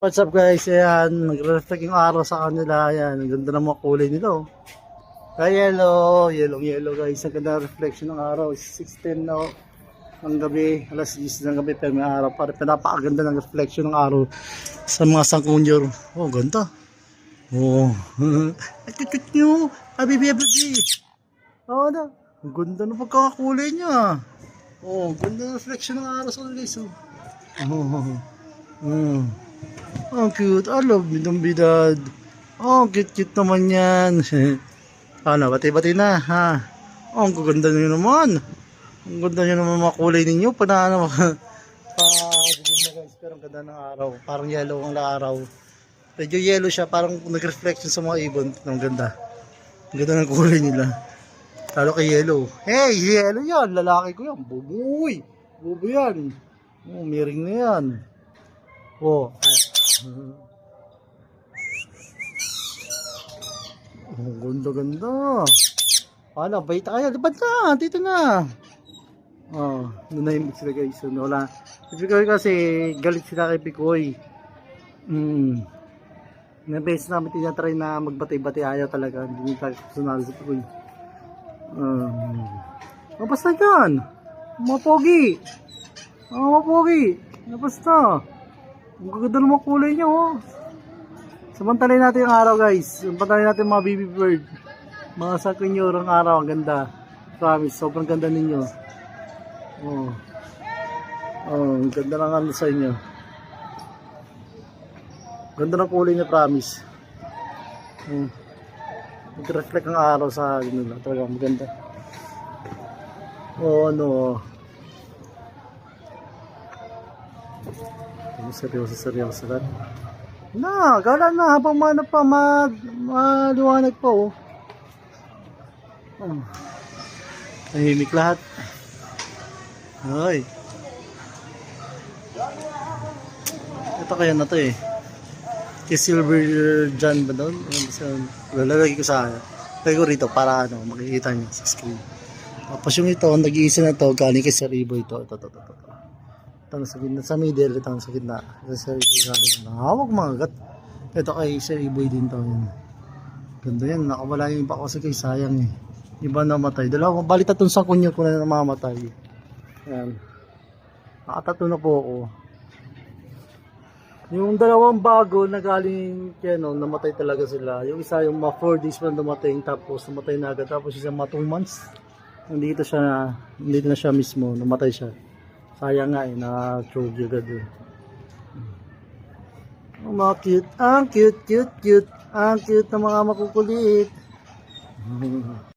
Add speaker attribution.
Speaker 1: What's up guys? Ayan, nagre-reflect yung araw sa kanila. Ayan, ang ganda ng mga kulay nila. Oh. Kaya yellow, yellow, yellow guys. Ang ganda ng reflection ng araw. 6.10 na oh, ng gabi. Alas 10 ng gabi pero may araw. Para pinapakaganda ng reflection ng araw sa mga sangkunyor. Oh, ganda. Oh. Tutut nyo. Habibi, habibi. Oo na. Ang ganda ng pagkakakulay niya. Oh, ang ganda ng reflection ng araw sa kanila guys. Oh. Oh. Mm. Ang cute. I love me ng bidad. Oh, cute-cute naman yan. ano, bati-bati na, ha? Oh, ang gaganda nyo naman. Ang ganda nyo naman mga kulay ninyo. Pana, ano, pa, dilim na guys. Pero ang ganda ng araw. Parang yellow ang araw. Medyo yellow siya. Parang nag-reflection sa mga ibon. Ang ganda. Ang ganda ng kulay nila. Lalo kay yellow. Hey, yellow yan. Lalaki ko yan. Bubuy. Bubo yan. Oh, miring na yan. Oh. Oh, ganda ganda. Paano, bait tayo. Lipat na, dito na. Oh, nanahimik sila guys. Ano, wala. Pikoy kasi galit sila kay Pikoy. Hmm. Na beses namin tinatry na magbatay-batay ayaw talaga. Hindi tayo sunalo si Pikoy. Um, oh, basta yan. Mga pogi. Oh, mga pogi. Oh, basta. Ang gaganda mga kulay niya, oh. Samantalin natin yung araw, guys. Samantalin natin mga baby bird. Mga sakunyorong araw, ang ganda. Promise, sobrang ganda ninyo. Oh. Oh, ang ganda ng ano sa inyo. Ganda ng kulay niya, promise. Oh. Nag-reflect ang araw sa ano. Talaga, maganda. Oh, ano, oh. Ano, seryoso, seryoso lang. Na, gala na habang mana pa, ma, maliwanag pa oh. Oh. Tahimik lahat. Ay. Ito kaya na to eh. Kay Silver John ba doon? Lalagay ko sa Lagay ko rito para ano, makikita niyo sa screen. Tapos yung ito, nag-iisa na to, galing kay Sir Ibo ito. Ito, ito, ito, ito. Ito sa gitna, sa middle, ito sa gitna. Ito sa gitna. Hawag mga gat. Ito kay Sir Iboy din to. Yun. Ganda yan, nakawala yung iba kasi kay sayang eh. Iba namatay. Dalawa, bali tatong sa kunyo ko na namamatay. Ayan. Nakatato na po ako. Yung dalawang bago na galing Keno, namatay talaga sila. Yung isa yung mga 4 days pa dumating tapos namatay na agad. Tapos isa mga 2 months. Nandito siya na, nandito na siya mismo, namatay siya. Sayang nga eh, na-choke agad eh. Ang mga cute, ang cute, cute, cute. Ang cute na mga makukulit.